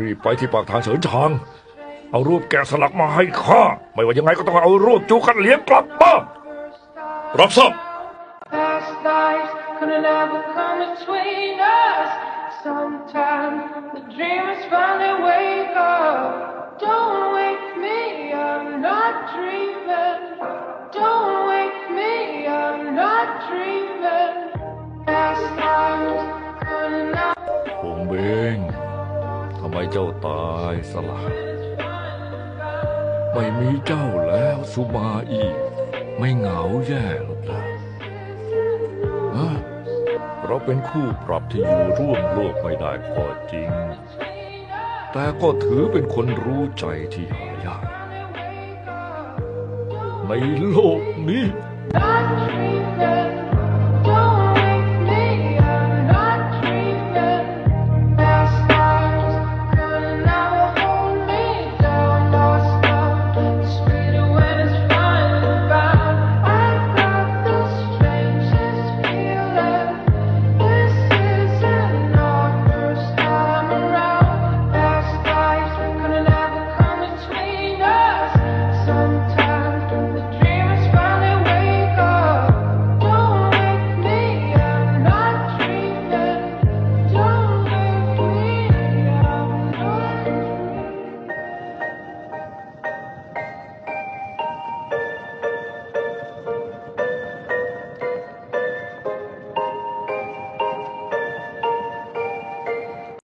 รีบไปที่ปากทางเฉินชาง เอารูปแกะสลักมาให้ข้า ไม่ว่ายังไงก็ต้องเอารูปจูกันเหลียงกลับมารับทราบ Past lives couldn't ever come between us. Sometimes the dreamers finally wake up. Don't wake me, I'm not dreaming. Don't wake me, I'm not dreaming. Past lives couldn't ever. คงเบงทำไมเจ้าตายสละไม่มีเจ้าแล้วสุมาอีก ไม่เหงาแย่หรอกนะเราเป็นคู่ปรับที่อยู่ร่วมโลกไม่ได้ก็จริง แต่ก็ถือเป็นคนรู้ใจที่หายากในโลกนี้